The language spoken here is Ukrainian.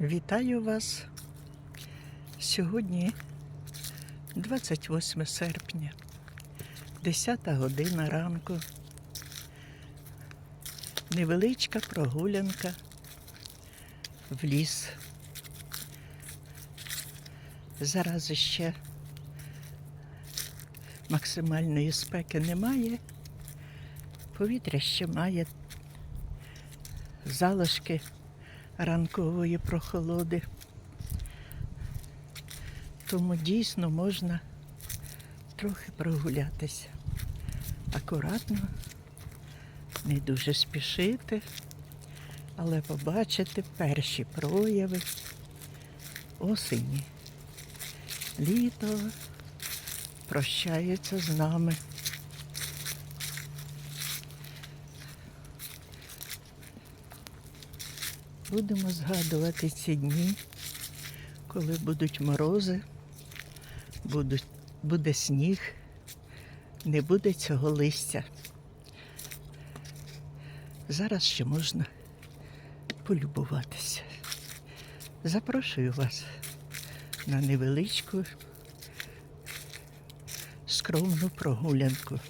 Вітаю вас. Сьогодні 28 серпня, 10 година ранку. Невеличка прогулянка в ліс. Зараз ще максимальної спеки немає. Повітря ще має залишки ранкової прохолоди. Тому дійсно можна трохи прогулятися. Акуратно, не дуже спішити, але побачити перші прояви осені. Літо прощається з нами. Будемо згадувати ці дні, коли будуть морози, будуть, буде сніг, не буде цього листя. Зараз ще можна полюбуватися. Запрошую вас на невеличку скромну прогулянку.